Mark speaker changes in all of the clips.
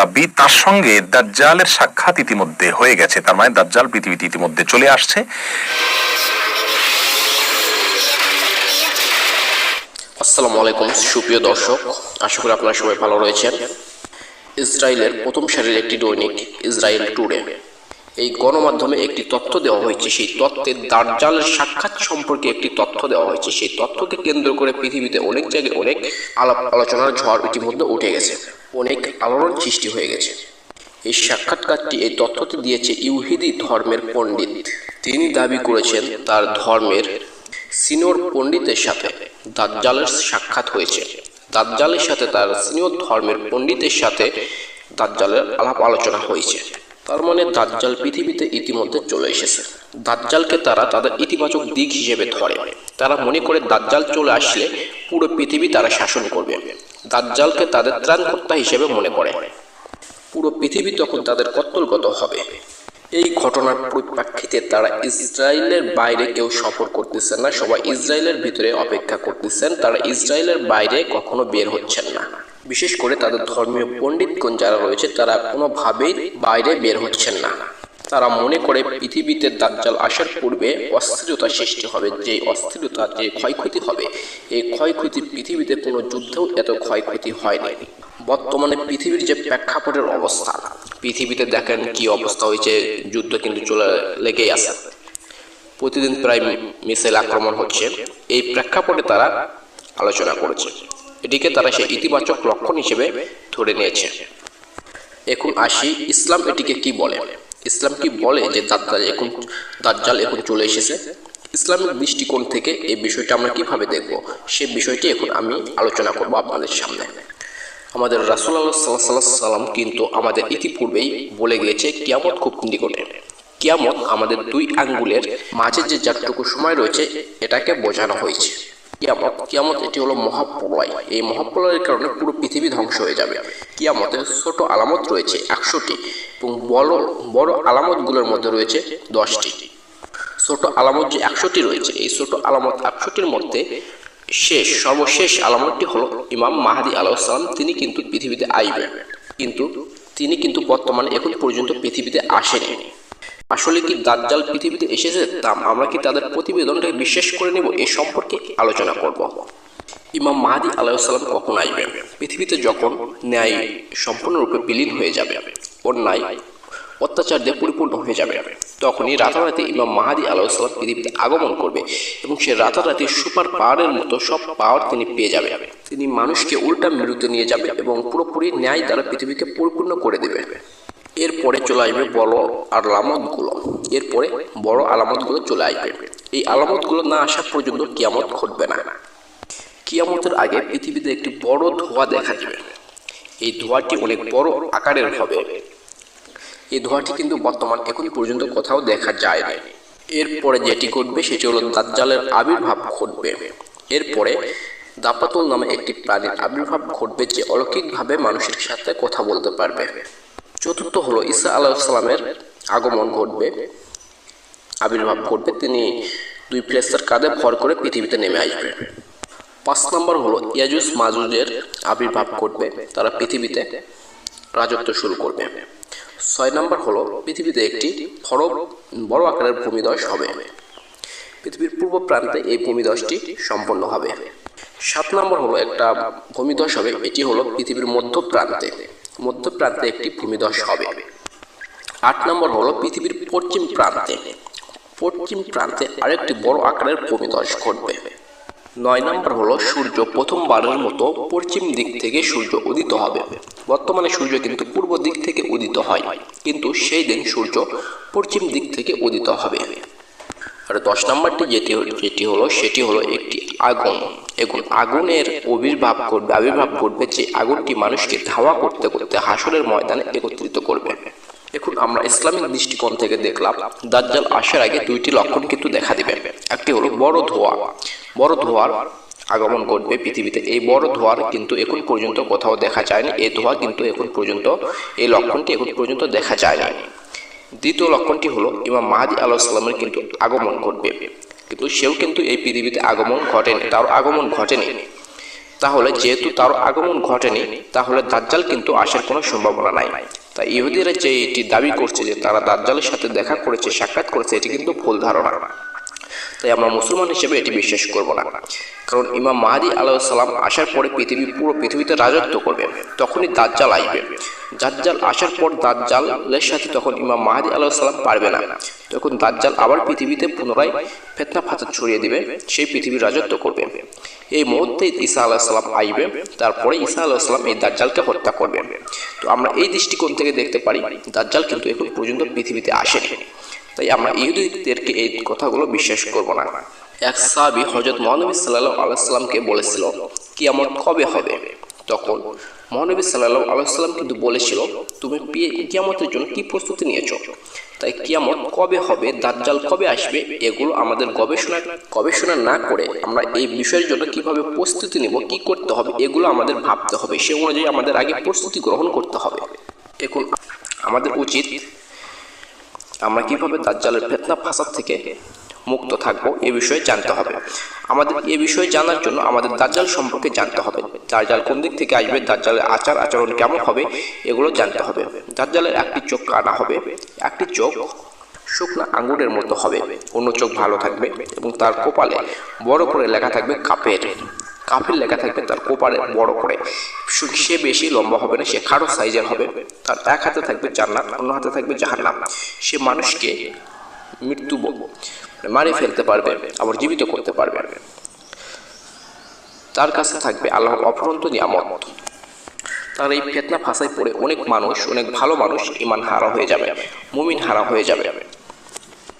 Speaker 1: দাবি তার সঙ্গে দাজ্জালের সাক্ষাৎ ইতিমধ্যে হয়ে গেছে। তার মানে দাজ্জাল পৃথিবীতে ইতিমধ্যে চলে আসছে।
Speaker 2: আসসালামু আলাইকুম, সুপ্রিয় দর্শক, আশা করি আপনারা সবাই ভালো রয়েছেন। ইসরায়েলের প্রথম সারির একটি দৈনিক, ইসরায়েল টুডে। এই গণমাধ্যমে একটি তথ্য দেওয়া হয়েছে। সেই তথ্যে দার্জালের সাক্ষাৎ সম্পর্কে একটি তথ্য দেওয়া হয়েছে। সেই তথ্যকে কেন্দ্র করে পৃথিবীতে অনেক জায়গায় অনেক আলাপ আলোচনার ঝড় ইতিমধ্যে উঠে গেছে। অনেক আলোড়ন সৃষ্টি হয়ে গেছে। এই সাক্ষাৎকারটি, এই তথ্যটি দিয়েছে ইউহিদি ধর্মের পণ্ডিত। তিনি দাবি করেছেন, তার ধর্মের সিনিয়র পণ্ডিতের সাথে দাজ্জালের সাক্ষাৎ হয়েছে। দাজ্জালের সাথে তার সিনিয়র ধর্মের পণ্ডিতের সাথে দাজ্জালের আলাপ আলোচনা হয়েছে। তার মানে দাজ্জাল পৃথিবীতে ইতিমধ্যে চলে এসেছে। দাজ্জালকে তারা তাদের ইতিবাচক দিক হিসেবে ধরে। তারা মনে করে দাজ্জাল চলে আসলে পুরো পৃথিবী তারা শাসন করবে। দাজ্জালকে তাদের ত্রাণকর্তা হিসেবে মনে করে। পুরো পৃথিবী তখন তাদের কত্তলগত হবে। এই ঘটনার পরিপ্রেক্ষিতে তারা ইসরায়েলের বাইরে কেউ সফর করতেছেন না, সবাই ইসরায়েলের ভিতরে অপেক্ষা করতেছেন, তারা ইসরায়েলের বাইরে কখনো বের হচ্ছেন না। বিশেষ করে তাদের ধর্মীয় পণ্ডিতগণ যারা রয়েছে, তারা কোনোভাবেই বাইরে বের হচ্ছেন না। তারা মনে করে পৃথিবীতে দাজ্জাল আসার পূর্বে অস্থিরতা সৃষ্টি হবে যে অস্থিরতা, যে ক্ষয়ক্ষতি হবে। এই ক্ষয়ক্ষতি পৃথিবীতে কোনো যুদ্ধেও এত ক্ষয়ক্ষতি হয়নি। বর্তমানে পৃথিবীর যে প্রেক্ষাপটের অবস্থা, পৃথিবীতে দেখেন কি অবস্থা হয়েছে, যুদ্ধ কিন্তু চলে লেগেই আছে। প্রতিদিন প্রায় মিসাইল আক্রমণ হচ্ছে। এই প্রেক্ষাপটে তারা আলোচনা করেছে। এটিকে তারা সেই ইতিবাচক লক্ষণ হিসেবে ধরে নিয়েছে। এখন আসি ইসলাম এটিকে কি বলে? ইসলাম কি বলে যে দাজ্জাল এখন দাজ্জাল এখন চলে এসেছে? ইসলামিক দৃষ্টিকোণ থেকে এই বিষয়টা আমরা কীভাবে দেখব? সে বিষয়টি এখন আমি আলোচনা করব আপনাদের সামনে। আমাদের রাসুল্লাহ সাল্লাহ সাল্লাম কিন্তু আমাদের ইতিপূর্বেই বলে গিয়েছে, কিয়ামত খুব নিকটে। কিয়ামত আমাদের দুই আঙ্গুলের মাঝে যে যাটুকু সময় রয়েছে, এটাকে বোঝানো হয়েছে। কিয়ামত কিয়ামত এটি হলো মহাপ্রলয়। এই মহাপ্রলয়ের কারণে পুরো পৃথিবী ধ্বংস হয়ে যাবে। কিয়ামতের ছোট আলামত রয়েছে একশোটি এবং বড় বড় আলামতগুলোর মধ্যে রয়েছে দশটি। ছোট আলামত যে একশোটি রয়েছে, এই ছোট আলামত একশোটির মধ্যে শেষ, সর্বশেষ আলামতটি হলো ইমাম মাহাদি আলাইসালাম তিনি কিন্তু পৃথিবীতে আইবেন। কিন্তু তিনি কিন্তু বর্তমানে এখন পর্যন্ত পৃথিবীতে আসেনি আসলে কি দাজ্জাল পৃথিবীতে এসেছে? তা আমরা কি তাদের প্রতিবেদনটাকে বিশ্বাস করে নেব? এ সম্পর্কে আলোচনা করব। ইমাম মাহাদি আলাইসাল্লাম কখন আসবেন? পৃথিবীতে যখন ন্যায় সম্পূর্ণরূপে বিলীন হয়ে যাবে, অন্যায় অত্যাচার দিয়ে পরিপূর্ণ হয়ে যাবে, তখনই রাতারাতি ইমাম মাহাদি আলাইসাল্লাম পৃথিবীতে আগমন করবে এবং সে রাতারাতি সুপার পাওয়ারের মতো সব পাওয়ার তিনি পেয়ে যাবে। তিনি মানুষকে উল্টা মেরুতে নিয়ে যাবে এবং পুরোপুরি ন্যায় দ্বারা পৃথিবীকে পরিপূর্ণ করে দেবে। এরপরে চলে আসবে বড় আলামতগুলো। এরপরে বড় আলামতগুলো চলে আসবে। এই আলামতগুলো না আসা পর্যন্ত কিয়ামত ঘটবে না। কিয়ামতের আগে পৃথিবীতে একটি বড় ধোঁয়া দেখা যাবে এই ধোঁয়াটি অনেক বড় আকারের হবে। এই ধোঁয়াটি কিন্তু বর্তমান এখন পর্যন্ত কোথাও দেখা যায় না এরপরে যেটি ঘটবে, সেটি হলো দাজ্জালের আবির্ভাব ঘটবে। এরপরে দাপাতুল নামে একটি প্রাণীর আবির্ভাব ঘটবে, যে অলৌকিকভাবে মানুষের সাথে কথা বলতে পারবে। চতুর্থ হলো ঈসা আলাইসালামের আগমন ঘটবে। আবির্ভাব ঘটবে, তিনি দুই ফ্লেস্টার কাঁধে ভর করে পৃথিবীতে নেমে আসবে। পাঁচ নম্বর হলো ইয়াজুস মাজুজের আবির্ভাব ঘটবে, তারা পৃথিবীতে রাজত্ব শুরু করবে। ছয় নম্বর হলো পৃথিবীতে একটি বড় বড় আকারের ভূমিদশ হবে। পৃথিবীর পূর্ব প্রান্তে এই ভূমিদশটি সম্পন্ন হবে। সাত নম্বর হলো একটা ভূমিদশ হবে, এটি হলো পৃথিবীর মধ্য প্রান্তে। মধ্য প্রান্তে একটি ভূমিধস হবে। আট নম্বর হলো পৃথিবীর পশ্চিম প্রান্তে। পশ্চিম প্রান্তে আরেকটি বড় আকারের ভূমিধস ঘটবে। নয় নম্বর হলো সূর্য প্রথমবারের মতো পশ্চিম দিক থেকে সূর্য উদিত হবে। বর্তমানে সূর্য কিন্তু পূর্ব দিক থেকে উদিত হয়, কিন্তু সেই দিন সূর্য পশ্চিম দিক থেকে উদিত হবে। আর দশ নম্বরটি যেটি যেটি হলো, সেটি হলো একটি আগুন। এখন আগুনের আবির্ভাব করবে আবির্ভাব করবে যে আগুনটি মানুষকে ধাওয়া করতে করতে হাসরের ময়দানে একত্রিত করবে। এখন আমরা ইসলামিক দৃষ্টিকোণ থেকে দেখলাম, দাজ্জাল আসার আগে দুইটি লক্ষণ কিন্তু দেখা দিবে। একটি হলো বড় ধোয়া। বড় ধোয়ার আগমন ঘটবে পৃথিবীতে। এই বড় ধোয়ার কিন্তু এখন পর্যন্ত কোথাও দেখা যায়নি। এই ধোয়া কিন্তু এখন পর্যন্ত, এই লক্ষণটি এখন পর্যন্ত দেখা যায়নি। দ্বিতীয় লক্ষণটি হলো ইমাম মাহাদি আল্লাহ সাল্লামের কিন্তু আগমন ঘটবে। কিন্তু সেও কিন্তু এই পৃথিবীতে আগমন ঘটেনি, তার আগমন ঘটেনি। তাহলে যেহেতু তার আগমন ঘটেনি, তাহলে দাজ্জাল কিন্তু আসার কোনো সম্ভাবনা নাই। তাই ইহুদিরা যে এটি দাবি করছে যে তারা দাজ্জালের সাথে দেখা করেছে, সাক্ষাৎ করেছে, এটি কিন্তু ভুল ধারণা। তাই আমরা মুসলমান হিসেবে এটি বিশ্বাস করব না। কারণ ইমাম মাহাদি আলাইসাল্লাম আসার পরে পৃথিবী পুরো পৃথিবীতে রাজত্ব করবে, তখনই দাজ্জাল আসবে। দাজ্জাল আসার পর দাজ্জালের সাথে তখন ইমাম মাহাদি আলাইসাল্লাম পারবে না। তখন দাজ্জাল আবার পৃথিবীতে পুনরায় ফেতনা ফাতা ছড়িয়ে দিবে, সেই পৃথিবীর রাজত্ব করবে। এই মুহূর্তে ঈসা আলাহিসাল্লাম আসবে, তারপরে ঈসা আলাহিসাল্লাম এই দাজ্জালকে হত্যা করবে। তো আমরা এই দৃষ্টিকোণ থেকে দেখতে পারি, দাজ্জাল কিন্তু এখন পর্যন্ত পৃথিবীতে আসেনি। তাই আমরা ইহুদিদেরকে এই কথাগুলো বিশ্বাস করব না। এক সাহাবি হজরত মহানবী সাল্লাহ আলাইসাল্লামকে বলেছিল, কিয়ামত কবে হবে? তখন মহানবী সাল্লাহ আলাইসাল্লাম কিন্তু বলেছিল, তুমি কিয়ামতের জন্য কি প্রস্তুতি নিয়েছো? তাই কিয়ামত কবে হবে, দাজ্জাল কবে আসবে, এগুলো আমাদের গবেষণা গবেষণা না করে আমরা এই বিষয়ের জন্য কীভাবে প্রস্তুতি নেব, কি করতে হবে, এগুলো আমাদের ভাবতে হবে। সে অনুযায়ী আমাদের আগে প্রস্তুতি গ্রহণ করতে হবে। এখন আমাদের উচিত আমরা কীভাবে দাজ্জালের ফেতনা ফাসাদ থেকে মুক্ত থাকব এ বিষয়ে জানতে হবে। আমাদের এ বিষয়ে জানার জন্য আমাদের দাজ্জাল সম্পর্কে জানতে হবে। দাজ্জাল কোন দিক থেকে আসবে, দাজ্জালের আচার আচরণ কেমন হবে, এগুলো জানতে হবে। দাজ্জালের একটি চোখ কাটা হবে, একটি চোখ শুকনা আঙ্গুরের মতো হবে। অন্য চোখ ভালো থাকবে এবং তার কপালে বড় করে লেখা থাকবে কাপের। কাফের লেখা থাকবে তার কোপারে বড় করে। সে বেশি লম্বা হবে না, সে খাটো সাইজের হবে। তার এক হাতে থাকবে জান্নাত, অন্য হাতে থাকবে জাহান্নাম। সে মানুষকে মৃত্যু মানে মারে ফেলতে পারবে, আবার জীবিত করতে পারবে। তার কাছে থাকবে আল্লাহর অফরন্ত নিয়ামত। তার এই ফেতনা ফাঁসায় পড়ে অনেক মানুষ, অনেক ভালো মানুষ ইমান হারা হয়ে যাবে, মুমিন হারা হয়ে যাবে।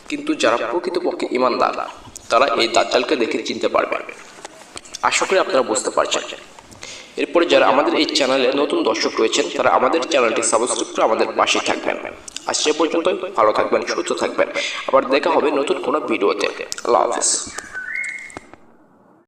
Speaker 2: কিন্তু যারা প্রকৃতপক্ষে ইমানদার তারা এই দাজ্জালকে দেখে চিনতে পারবে। আশা করি আপনারা বুঝতে পারছেন। এরপরে যারা আমাদের এই চ্যানেলে নতুন দর্শক রয়েছেন, তারা আমাদের চ্যানেলটি সাবস্ক্রাইব করে আমাদের পাশে থাকবেন। আজ পর্যন্ত ভালো থাকবেন, সুস্থ থাকবেন। আবার দেখা হবে নতুন কোনো ভিডিওতে। আল্লাহ হাফিজ।